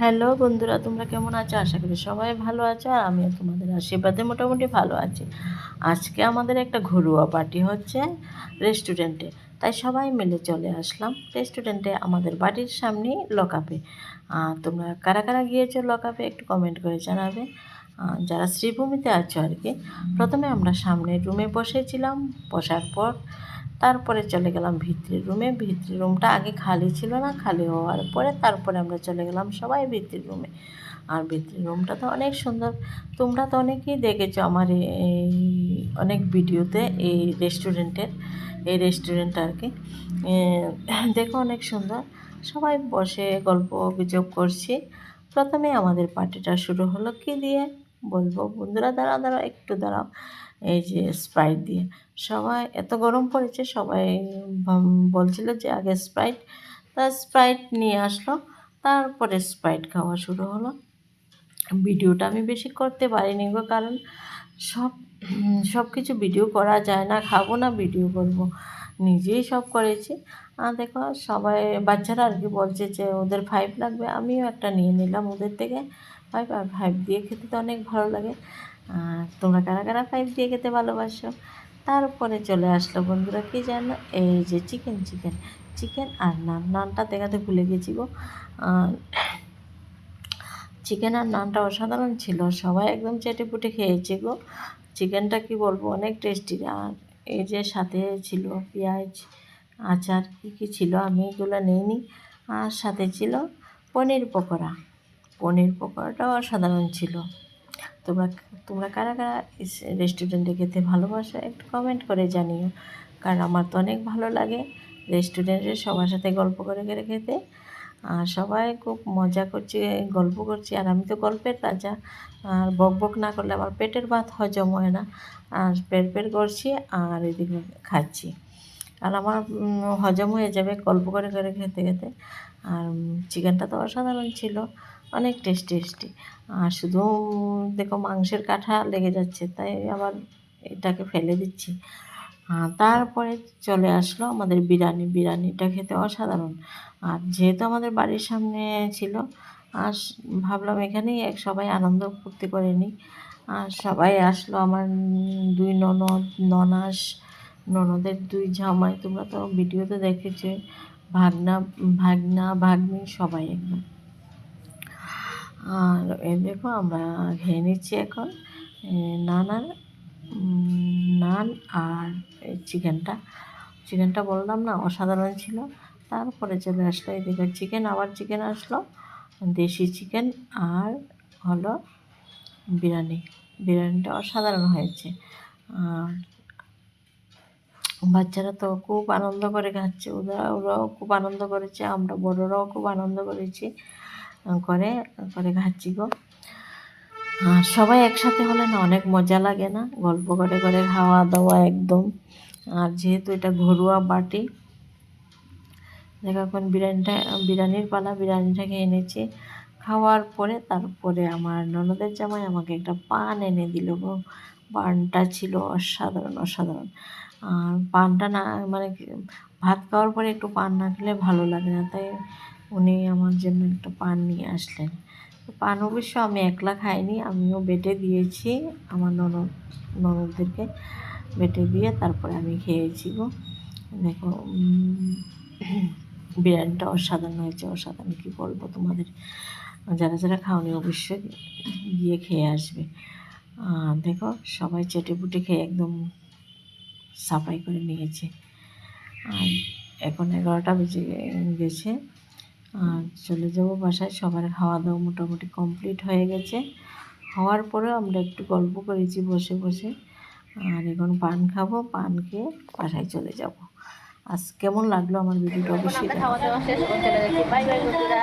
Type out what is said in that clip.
Hello বন্ধুরা, তোমরা কেমন আছো? আশা করি সবাই ভালো আছো আর আমিও তোমাদের আশীর্বাদে মোটামুটি ভালো আছি। আজকে আমাদের একটা ঘরোয়া পার্টি হচ্ছে রেস্টুরেন্টে তাই সবাই মিলে চলে আসলাম রেস্টুরেন্টে আমাদের বাড়ির সামনেই লকআপে আর তোমরা কারা কারা গিয়েছো লকআপে একটু কমেন্ট করে জানাবে। যারা শ্রীভূমিতে আছো আর কি, প্রথমে আমরা সামনের রুমে বসেছিলাম, বসার পর তারপরে চলে গেলাম ভিতরের রুমে। ভিতরের রুমটা আগে খালি ছিল না, খালি হওয়ার পরে তারপরে আমরা চলে গেলাম সবাই ভিতরের রুমে। আর ভিতরের রুমটা তো অনেক সুন্দর, তোমরা তো অনেকেই দেখেছ আমার এই অনেক ভিডিওতে এই রেস্টুরেন্টের, এই রেস্টুরেন্ট আর কি দেখো অনেক সুন্দর। সবাই বসে গল্প গুজব করছি। প্রথমে আমাদের পার্টিটা শুরু হলো কি দিয়ে? বলব, বন্ধুরা দাঁড়াও দাঁড়াও, একটু দাঁড়াও। এই যে স্প্রাইট দিয়ে। সবাই, এত গরম পড়েছে, সবাই বলছিল যে আগে স্প্রাইট তা স্প্রাইট নিয়ে আসলো। তারপরে স্প্রাইট খাওয়া শুরু হলো। ভিডিওটা আমি বেশি করতে পারিনি গো কারণ সব সব কিছু ভিডিও করা যায় না, খাব না ভিডিও করব। নিজেই সব করেছি। আর দেখো, সবাই, বাচ্চারা আর কি বলছে যে, ওদের ফাইভ লাগবে। আমিও একটা নিয়ে নিলাম ওদের থেকে। ফাইভ আর ফাইভ দিয়ে খেতে তো অনেক ভালো লাগে। আর তোমরা কারা কারা ফাইভ দিয়ে খেতে ভালোবাসো? তারপরে চলে আসলো বন্ধুরা, কি জানো? এই যে চিকেন চিকেন চিকেন আর নান। নানটা দেখাতে ভুলে গেছি গো। আর চিকেন আর নানটা অসাধারণ ছিল। সবাই একদম চেটে পুটে খেয়েছে গো। চিকেনটা কি বলব, অনেক টেস্টি আর এই যে সাথে ছিল পেঁয়াজ, আচার, কী কী ছিল আমি এগুলো নিইনি। আর সাথে ছিল পনির পকোড়া। পনির পকোড়াটাও অসাধারণ ছিল। তোমরা তোমরা কারা কারা রেস্টুরেন্টে খেতে ভালোবাসো একটু কমেন্ট করে জানিও। কারণ আমার তো অনেক ভালো লাগে রেস্টুরেন্টে সবার সাথে গল্প করে করে খেতে। আর সবাই খুব মজা করছে, গল্প করছি। আর আমি তো গল্পের রাজা। আর বক বক না করলে আমার পেটের ভাত হজম হয় না। আর পেট পেট করছি আর এদিকে খাচ্ছি। আর আমার হজম হয়ে যাবে গল্প করে করে খেতে খেতে। আর চিকেনটা তো অসাধারণ ছিল। অনেক টেস্টি টেস্টি আর শুধু দেখো মাংসের কাঁঠা লেগে যাচ্ছে, তাই আবার এটাকে ফেলে দিচ্ছি। তারপরে চলে আসলো আমাদের বিরিয়ানি। বিরিয়ানিটা খেতে অসাধারণ। আর যেহেতু আমাদের বাড়ির সামনে ছিল আর ভাবলাম এখানেই এক সবাই আনন্দ ফুর্তি করে নিই। আর সবাই আসলো আমার দুই ননদ ননাস ননদের দুই জামাই। তোমরা তো ভিডিওতে দেখেছ ভাগনা ভাগনা ভাগ্নি সবাই একদম। আর এই দেখো আমরা খেয়ে নিচ্ছি এখন এ, নান আর এই চিকেনটা। চিকেনটা বললাম না, অসাধারণ ছিল। তারপরে চলে আসলো এদিকে চিকেন, আবার চিকেন আসলো, দেশি চিকেন আর হলো বিরিয়ানি। বিরিয়ানিটা অসাধারণ হয়েছে। আর বাচ্চারা তো খুব আনন্দ করে খাচ্ছে, ওরা, ওরাও খুব আনন্দ করেছে, আমরা বড়রাও খুব আনন্দ করেছি, করে করে খাচ্ছি গো। সবাই একসাথে হলে না অনেক মজা লাগে না? গল্প করে করে খাওয়া দাওয়া একদম। আর যেহেতু এটা ঘরোয়া বাটি, দেখো এখন বিরিয়ানিটা, বিরিয়ানির পালা বিরিয়ানিটাকে এনেছি। খাওয়ার পরে তারপরে আমার ননদের জামাই আমাকে একটা পান এনে দিল গো। পানটা ছিল অসাধারণ অসাধারণ। আর পানটা না মানে ভাত খাওয়ার পরে একটু পান না খেলে ভালো লাগে না। তাই উনি আমার জন্য একটা পান নিয়ে আসলেন। পান অবশ্য আমি একলা খাইনি, আমিও বেটে দিয়েছি, আমার ননদ, ননদদেরকে বেটে দিয়ে তারপরে আমি খেয়েছি গো। দেখো বিরিয়ানিটা অসাধারণ হয়েছে, অসাধারণ কী বলব তোমাদের? যারা যারা খাওনি অবশ্যই গিয়ে খেয়ে আসবে। দেখো, সবাই চেটে পুটে খেয়ে একদম সাফাই করে নিয়েছে। আর এখন এগারোটা বেজে গেছে। আর চলে যাব বাসায়। সবার খাওয়া দাওয়া মোটামুটি কমপ্লিট হয়ে গেছে। হওয়ার পরেও আমরা একটু গল্প করেছি বসে বসে। আর এখন পান খাব পান খেয়ে বাসায় চলে যাব। আজ কেমন লাগল আমার ভিডিওটা? অবশ্যই খাওয়া দাওয়া শেষ করতে বাই বাই বন্ধুরা।